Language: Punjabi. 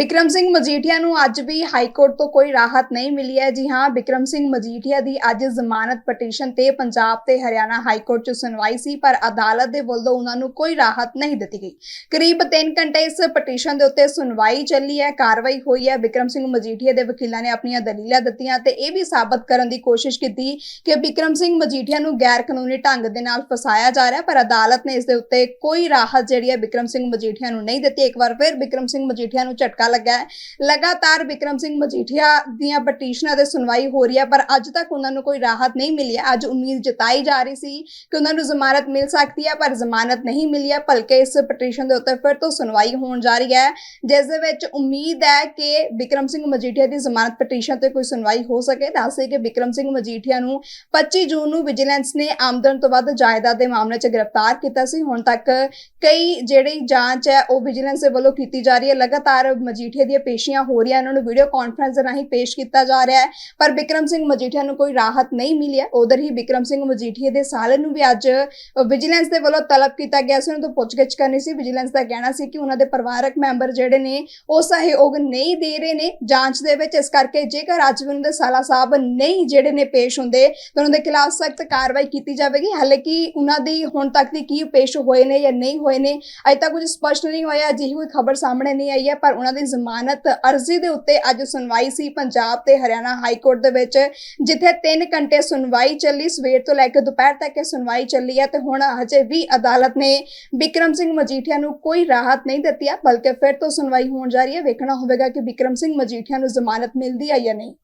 ਬਿਕਰਮ ਸਿੰਘ ਮਜੀਠੀਆ ਨੂੰ ਅੱਜ ਵੀ ਹਾਈ ਕੋਰਟ ਤੋਂ ਕੋਈ ਰਾਹਤ ਨਹੀਂ ਮਿਲੀ ਹੈ। ਜੀ ਹਾਂ, ਬਿਕਰਮ ਸਿੰਘ ਮਜੀਠੀਆ ਦੀ ਅੱਜ ਜ਼ਮਾਨਤ ਪਟੀਸ਼ਨ ਤੇ ਪੰਜਾਬ ਤੇ ਹਰਿਆਣਾ ਹਾਈ ਕੋਰਟ 'ਚ ਸੁਣਵਾਈ ਸੀ, ਪਰ ਅਦਾਲਤ ਦੇ ਵੱਲੋਂ ਉਹਨਾਂ ਨੂੰ ਕੋਈ ਰਾਹਤ ਨਹੀਂ ਦਿੱਤੀ ਗਈ। ਕਰੀਬ 3 ਘੰਟੇ ਇਸ ਪਟੀਸ਼ਨ ਦੇ ਉੱਤੇ ਸੁਣਵਾਈ ਚੱਲੀ ਹੈ, ਕਾਰਵਾਈ ਹੋਈ ਹੈ। ਬਿਕਰਮ ਸਿੰਘ ਮਜੀਠੀਆ ਦੇ ਵਕੀਲਾਂ ਨੇ ਆਪਣੀਆਂ ਦਲੀਲਾਂ ਦਿੱਤੀਆਂ ਤੇ ਇਹ ਵੀ ਸਾਬਤ ਕਰਨ ਦੀ ਕੋਸ਼ਿਸ਼ ਕੀਤੀ ਕਿ ਬਿਕਰਮ ਸਿੰਘ ਮਜੀਠੀਆ ਨੂੰ ਗੈਰ ਕਾਨੂੰਨੀ ਢੰਗ ਦੇ ਨਾਲ ਫਸਾਇਆ ਜਾ ਰਿਹਾ ਪਰ ਅਦਾਲਤ ਨੇ ਇਸ ਦੇ ਉੱਤੇ ਕੋਈ ਰਾਹਤ ਜਿਹੜੀ ਹੈ ਬਿਕਰਮ ਸਿੰਘ ਮਜੀਠੀਆ ਨੂੰ ਨਹੀਂ ਦਿੱਤੀ। ਇੱਕ ਵਾਰ ਫਿਰ ਬਿਕਰਮ ਸਿੰਘ ਮਜੀਠੀਆ ਨੂੰ ਝਟਕਾ ਲੱਗਾ ਹੈ। ਲਗਾਤਾਰ ਬਿਕਰਮ ਸਿੰਘ ਮਜੀਠੀਆ ਦੀਆਂ ਪਟੀਸ਼ਨਾਂ ਤੇ ਸੁਣਵਾਈ ਹੋ ਰਹੀ ਹੈ, ਪਰ ਅੱਜ ਤੱਕ ਉਹਨਾਂ ਨੂੰ ਕੋਈ ਰਾਹਤ ਨਹੀਂ ਮਿਲੀ ਹੈ। ਅੱਜ ਉਮੀਦ ਜਤਾਈ ਜਾ ਰਹੀ ਸੀ ਕਿ ਉਹਨਾਂ ਨੂੰ ਜ਼ਮਾਨਤ ਮਿਲ ਸਕਦੀ ਹੈ, ਪਰ ਜ਼ਮਾਨਤ ਨਹੀਂ ਮਿਲੀ ਹੈ, ਭਲਕੇ ਇਸ ਪਟੀਸ਼ਨ ਦੇ ਉੱਤੇ ਫਿਰ ਤੋਂ ਸੁਣਵਾਈ ਹੋਣ ਜਾ ਰਹੀ ਹੈ। ਜਿਸ ਦੇ ਵਿੱਚ ਉਮੀਦ ਹੈ ਕਿ ਬਿਕਰਮ ਸਿੰਘ ਮਜੀਠੀਆ ਦੀ ਜ਼ਮਾਨਤ ਪਟੀਸ਼ਨ ਤੇ ਕੋਈ ਸੁਣਵਾਈ ਹੋ ਸਕੇ। ਦੱਸੇ ਕਿ ਬਿਕਰਮ ਸਿੰਘ ਮਜੀਠੀਆ ਨੂੰ 25 ਜੂਨ ਨੂੰ ਵਿਜੀਲੈਂਸ ਨੇ ਆਮਦਨ ਤੋਂ ਵੱਧ ਜਾਇਦਾਦ ਦੇ ਮਾਮਲੇ 'ਚ ਗ੍ਰਿਫਤਾਰ ਕੀਤਾ ਸੀ। ਹੁਣ ਤੱਕ ਕਈ ਜਿਹੜੀ ਜਾਂਚ ਹੈ, ਉਹ ਵਿਜੀਲੈਂਸ ਦੇ ਵੱਲੋਂ ਕੀਤੀ ਜਾ ਰਹੀ ਹੈ। ਲਗਾਤਾਰ ਮਜੀਠੀਆ ਦੀਆਂ ਪੇਸ਼ੀਆਂ ਹੋ ਰਹੀਆਂ ਉਹਨਾਂ ਨੂੰ ਵੀਡੀਓ ਕਾਨਫਰੰਸ ਦੇ ਰਾਹੀਂ ਪੇਸ਼ ਕੀਤਾ ਜਾ ਰਿਹਾ ਹੈ। ਪਰ ਬਿਕਰਮ ਸਿੰਘ ਮਜੀਠੀਆ ਨੂੰ ਕੋਈ ਰਾਹਤ ਨਹੀਂ ਮਿਲੀ ਹੈ। ਉਧਰ ਹੀ ਬਿਕਰਮ ਸਿੰਘ ਮਜੀਠੀਆ ਦੇ ਸਾਲੇ ਨੂੰ ਵੀ ਅੱਜ ਵਿਜੀਲੈਂਸ ਦੇ ਵੱਲੋਂ ਤਲਬ ਕੀਤਾ ਗਿਆ ਸੀ। ਉਹਨਾਂ ਤੋਂ ਪੁੱਛਗਿੱਛ ਕਰਨੀ ਸੀ। ਵਿਜੀਲੈਂਸ ਦਾ ਕਹਿਣਾ ਸੀ ਕਿ ਉਹਨਾਂ ਦੇ ਪਰਿਵਾਰਕ ਮੈਂਬਰ ਜਿਹੜੇ ਨੇ, ਉਹ ਸਹਿਯੋਗ ਨਹੀਂ ਦੇ ਰਹੇ ਨੇ। ਜਾਂਚ ਦੇ ਵਿੱਚ ਇਸ ਕਰਕੇ ਜੇਕਰ ਅੱਜ ਵੀ ਉਹਨਾਂ ਦੇ ਸਾਲਾ ਸਾਹਿਬ ਨਹੀਂ ਜਿਹੜੇ ਨੇ ਪੇਸ਼ ਹੁੰਦੇ, ਤਾਂ ਉਹਨਾਂ ਦੇ ਖਿਲਾਫ ਸਖਤ ਕਾਰਵਾਈ ਕੀਤੀ ਜਾਵੇਗੀ। ਹਾਲਾਂਕਿ ਉਹਨਾਂ ਦੀ ਹੁਣ ਤੱਕ ਦੀ ਕੀ ਪੇਸ਼ ਹੋਏ ਨੇ ਜਾਂ ਨਹੀਂ ਹੋਏ ਨੇ, ਅਜੇ ਤੱਕ ਕੁਝ ਸਪਸ਼ਟ ਨਹੀਂ ਹੋਇਆ। ਅਜਿਹੀ ਕੋਈ ਖਬਰ ਸਾਹਮਣੇ ਨਹੀਂ ਆਈ ਹੈ, ਪਰ ਉਹਨਾਂ ਦੇ ਜ਼ਮਾਨਤ ਅਰਜ਼ੀ ਦੇ ਉੱਤੇ ਅੱਜ ਸੁਣਵਾਈ ਸੀ। ਪੰਜਾਬ ਤੇ ਹਰਿਆਣਾ ਹਾਈ ਕੋਰਟ ਦੇ ਵਿੱਚ ਜਿੱਥੇ 3 ਘੰਟੇ ਸੁਣਵਾਈ ਚੱਲੀ। ਸਵੇਰ ਤੋਂ ਲੈ ਕੇ ਦੁਪਹਿਰ ਤੱਕ ਇਹ ਸੁਣਵਾਈ ਚੱਲੀ ਹੈ ਤੇ ਹੁਣ ਹਜੇ ਵੀ ਅਦਾਲਤ ਨੇ ਬਿਕਰਮ ਸਿੰਘ ਮਜੀਠੀਆ ਨੂੰ ਕੋਈ ਰਾਹਤ ਨਹੀਂ ਦਿੱਤੀ ਹੈ, ਬਲਕਿ ਫਿਰ ਤੋਂ ਸੁਣਵਾਈ ਹੋਣ ਜਾ ਰਹੀ ਹੈ। ਵੇਖਣਾ ਹੋਵੇਗਾ ਕਿ ਬਿਕਰਮ ਸਿੰਘ ਮਜੀਠੀਆ ਨੂੰ ਜ਼ਮਾਨਤ ਮਿਲਦੀ ਹੈ ਜਾਂ ਨਹੀਂ।